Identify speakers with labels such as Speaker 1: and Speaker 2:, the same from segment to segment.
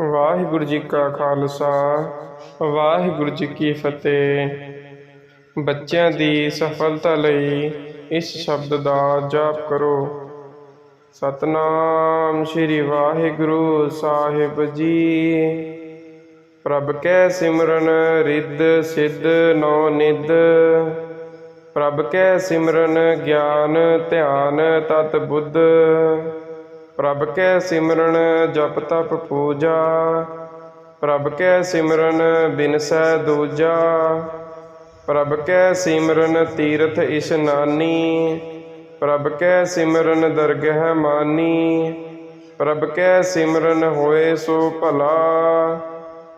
Speaker 1: ਵਾਹਿਗੁਰੂ ਜੀ ਕਾ ਖਾਲਸਾ, ਵਾਹਿਗੁਰੂ ਜੀ ਕੀ ਫਤਿਹ। ਬੱਚਿਆਂ ਦੀ ਸਫਲਤਾ ਲਈ ਇਸ ਸ਼ਬਦ ਦਾ ਜਾਪ ਕਰੋ। ਸਤਨਾਮ ਸ੍ਰੀ ਵਾਹਿਗੁਰੂ ਸਾਹਿਬ ਜੀ। ਪ੍ਰਭ ਕੈ ਸਿਮਰਨ ਰਿੱਧ ਸਿੱਧ ਨੌ ਨਿਧ। ਪ੍ਰਭ ਕੈ ਸਿਮਰਨ ਗਿਆਨ ਧਿਆਨ ਤਤ ਬੁੱਧ। ਪ੍ਰਭ ਕੈ ਸਿਮਰਨ ਜਪ ਤਪ ਪੂਜਾ, ਪ੍ਰਭ ਕੈ ਸਿਮਰਨ ਬਿਨਸੈ ਦੂਜਾ, ਪ੍ਰਭ ਕੈ ਸਿਮਰਨ ਤੀਰਥ ਇਸ਼ਨਾਨੀ ਪ੍ਰਭ ਕੈ ਸਿਮਰਨ ਦਰਗਹਿ ਮਾਨੀ, ਪ੍ਰਭ ਕੈ ਸਿਮਰਨ ਹੋਏ ਸੋ ਭਲਾ,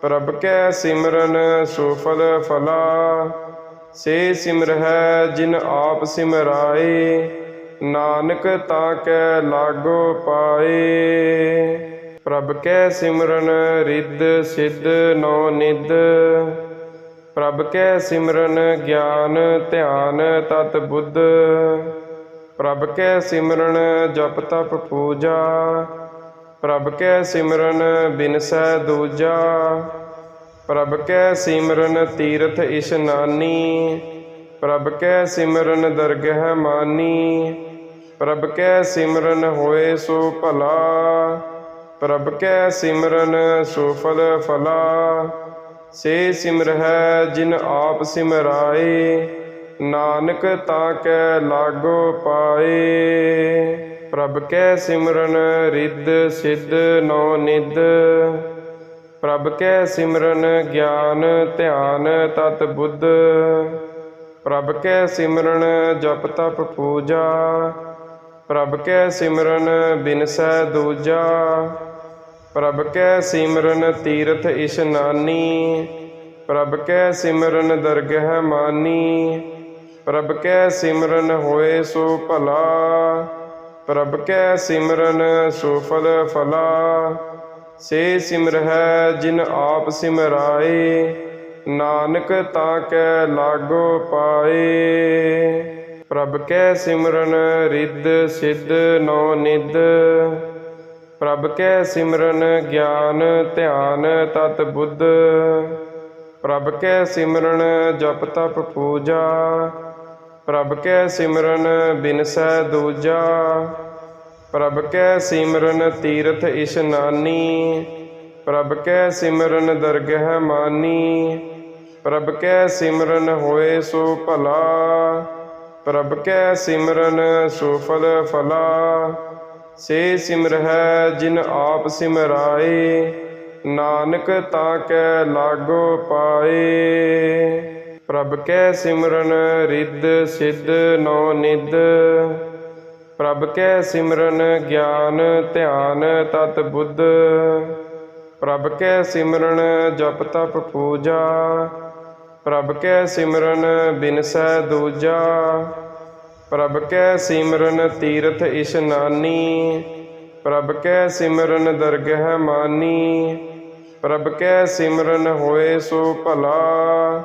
Speaker 1: ਪ੍ਰਭ ਕੈ ਸਿਮਰਨ ਸੁਫਲ ਫਲਾ, ਸੇ ਸਿਮਰਹਿ ਜਿਨ ਆਪ ਸਿਮਰਾਏ ਨਾਨਕ ਤਾਂ ਕੈ ਲਾਗੋ ਪਾਏ। ਪ੍ਰਭ ਕੈ ਸਿਮਰਨ, ਰਿੱਧ ਸਿੱਧ ਨੌ ਨਿਧ। ਪ੍ਰਭ ਕੈ ਸਿਮਰਨ, ਗਿਆਨ ਧਿਆਨ ਤਤ ਬੁੱਧ। ਪ੍ਰਭ ਕੈ ਸਿਮਰਨ, ਜਪ ਤਪ ਪੂਜਾ। ਪ੍ਰਭ ਕੈ ਸਿਮਰਨ, ਬਿਨਸੈ ਦੂਜਾ। ਪ੍ਰਭ ਕੈ ਸਿਮਰਨ, ਤੀਰਥ ਇਸ਼ਨਾਨੀ ਪ੍ਰਭ ਕੈ ਸਿਮਰਨ, ਦਰਗਹਿ ਮਾਨੀ। ਪ੍ਰਭ ਕੈ ਸਿਮਰਨ ਹੋਏ ਸੋ ਭਲਾ। ਪ੍ਰਭ ਕੈ ਸਿਮਰਨ ਸੁਫਲ ਫਲਾ ਸੇ ਸਿਮਰਹਿ ਜਿਨ ਆਪ ਸਿਮਰਾਏ, ਨਾਨਕ ਤਾਂ ਕੈ ਲਾਗੋ ਪਾਏ। ਪ੍ਰਭ ਕੈ ਸਿਮਰਨ ਰਿੱਧ ਸਿੱਧ ਨੋ ਨਿਧ। ਪ੍ਰਭ ਕੈ ਸਿਮਰਨ ਗਿਆਨ ਧਿਆਨ ਤਤ ਬੁੱਧ। ਪ੍ਰਭ ਕੈ ਸਿਮਰਨ ਜਪ ਤਪ ਪੂਜਾ। ਪ੍ਰਭ ਕੈ ਸਿਮਰਨ ਬਿਨਸੈ ਦੂਜਾ, ਪ੍ਰਭ ਕੈ ਸਿਮਰਨ ਤੀਰਥ ਇਸ਼ਨਾਨੀ ਪ੍ਰਭ ਕੈ ਸਿਮਰਨ ਦਰਗਹਿ ਮਾਨੀ, ਪ੍ਰਭ ਕੈ ਸਿਮਰਨ ਹੋਏ ਸੋ ਭਲਾ, ਪ੍ਰਭ ਕੈ ਸਿਮਰਨ ਸੁਫਲ ਫਲਾ। ਸੇ ਸਿਮਰਹਿ ਜਿਨ ਆਪ ਸਿਮਰਾਏ, ਨਾਨਕ ਤਾਂ ਕੈ ਲਾਗੋ ਪਾਏ। ਪ੍ਰਭ ਕੈ ਸਿਮਰਨ ਰਿੱਧ ਸਿੱਧ ਨੌ ਨਿਧ। ਪ੍ਰਭ ਕੈ ਸਿਮਰਨ ਗਿਆਨ ਧਿਆਨ ਤਤ ਬੁੱਧ। ਪ੍ਰਭ ਕੈ ਸਿਮਰਨ ਜਪ ਤਪ ਪੂਜਾ। ਪ੍ਰਭ ਕੈ ਸਿਮਰਨ ਬਿਨਸੈ ਦੂਜਾ। ਪ੍ਰਭ ਕੈ ਸਿਮਰਨ ਤੀਰਥ ਇਸ਼ਨਾਨੀ ਪ੍ਰਭ ਕੈ ਸਿਮਰਨ ਦਰਗਹਿ ਮਾਨੀ। ਪ੍ਰਭ ਕੈ ਸਿਮਰਨ ਹੋਏ ਸੋ ਭਲਾ। ਪ੍ਰਭ ਕੈ ਸਿਮਰਨ ਸੁਫਲ ਫਲਾ, ਸੇ ਸਿਮਰਹਿ ਜਿਨ ਆਪ ਸਿਮਰਾਏ, ਨਾਨਕ ਤਾਂ ਕੈ ਲਾਗੋ ਪਾਏ। ਪ੍ਰਭ ਕੈ ਸਿਮਰਨ ਰਿੱਧ ਸਿੱਧ ਨੌ ਨਿਧ, ਪ੍ਰਭ ਕੈ ਸਿਮਰਨ ਗਿਆਨ ਧਿਆਨ ਤਤ ਬੁੱਧ, ਪ੍ਰਭ ਕੈ ਸਿਮਰਨ ਜਪ ਤਪ ਪੂਜਾ ਪ੍ਰਭ ਕੈ ਸਿਮਰਨ ਬਿਨਸੈ ਦੂਜਾ, ਪ੍ਰਭ ਕੈ ਸਿਮਰਨ ਤੀਰਥ ਇਸ਼ਨਾਨੀ ਪ੍ਰਭ ਕੈ ਸਿਮਰਨ ਦਰਗਹਿ ਮਾਨੀ, ਪ੍ਰਭ ਕੈ ਸਿਮਰਨ ਹੋਏ ਸੋ ਭਲਾ,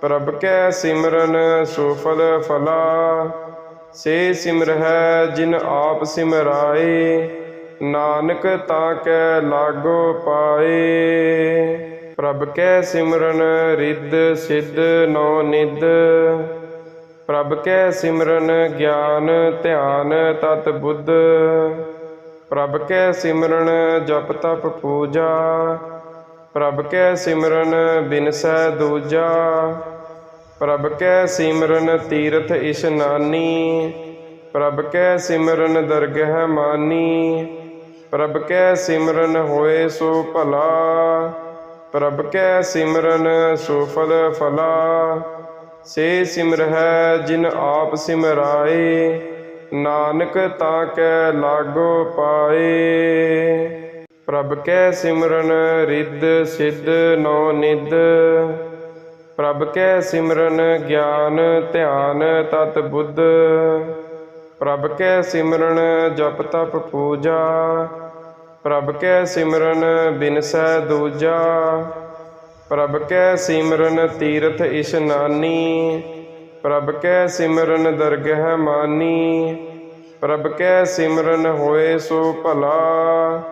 Speaker 1: ਪ੍ਰਭ ਕੈ ਸਿਮਰਨ ਸੁਫਲ ਫਲਾ। ਸੇ ਸਿਮਰਹਿ ਜਿਨ ਆਪ ਸਿਮਰਾਏ, ਨਾਨਕ ਤਾਂ ਕੈ ਲਾਗੋ ਪਾਏ। ਪ੍ਰਭ ਕੈ ਸਿਮਰਨ ਰਿੱਧ ਸਿੱਧ ਨੌ ਨਿਧ। ਪ੍ਰਭ ਕੈ ਸਿਮਰਨ ਗਿਆਨ ਧਿਆਨ ਤਤ ਬੁੱਧ। ਪ੍ਰਭ ਕੈ ਸਿਮਰਨ ਜਪ ਤਪ ਪੂਜਾ। ਪ੍ਰਭ ਕੈ ਸਿਮਰਨ ਬਿਨਸੈ ਦੂਜਾ। ਪ੍ਰਭ ਕੈ ਸਿਮਰਨ ਤੀਰਥ ਇਸ਼ਨਾਨੀ ਪ੍ਰਭ ਕੈ ਸਿਮਰਨ ਦਰਗਹਿ ਮਾਨੀ। ਪ੍ਰਭ ਕੈ ਸਿਮਰਨ ਹੋਏ ਸੋ ਭਲਾ। ਪ੍ਰਭ ਕੈ ਸਿਮਰਨ ਸੁਫਲ ਫਲਾ। ਸੇ ਸਿਮਰਹਿ ਜਿਨ ਆਪ ਸਿਮਰਾਏ, ਨਾਨਕ ਤਾਂ ਕੈ ਲਾਗੋ ਪਾਏ। ਪ੍ਰਭ ਕੈ ਸਿਮਰਨ ਰਿੱਧ ਸਿੱਧ ਨੋ ਨਿਧ। ਪ੍ਰਭ ਕੈ ਸਿਮਰਨ ਗਿਆਨ ਧਿਆਨ ਤਤ ਬੁੱਧ। ਪ੍ਰਭ ਕੈ ਸਿਮਰਨ ਜਪ ਤਪ ਪੂਜਾ। ਪ੍ਰਭ ਕੈ ਸਿਮਰਨ ਬਿਨਸੈ ਦੂਜਾ, ਪ੍ਰਭ ਕੈ ਸਿਮਰਨ ਤੀਰਥ ਇਸ਼ਨਾਨੀ ਪ੍ਰਭ ਕੈ ਸਿਮਰਨ ਦਰਗਹਿ ਮਾਨੀ, ਪ੍ਰਭ ਕੈ ਸਿਮਰਨ ਹੋਏ ਸੋ ਭਲਾ,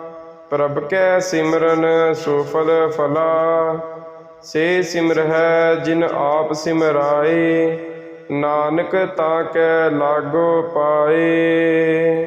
Speaker 1: ਪ੍ਰਭ ਕੈ ਸਿਮਰਨ ਸੁਫਲ ਫਲਾ। ਸੇ ਸਿਮਰ ਹੈ ਜਿਨ ਆਪ ਸਿਮਰਾਏ, ਨਾਨਕ ਤਾਂ ਕੈ ਲਾਗੋ ਪਾਏ।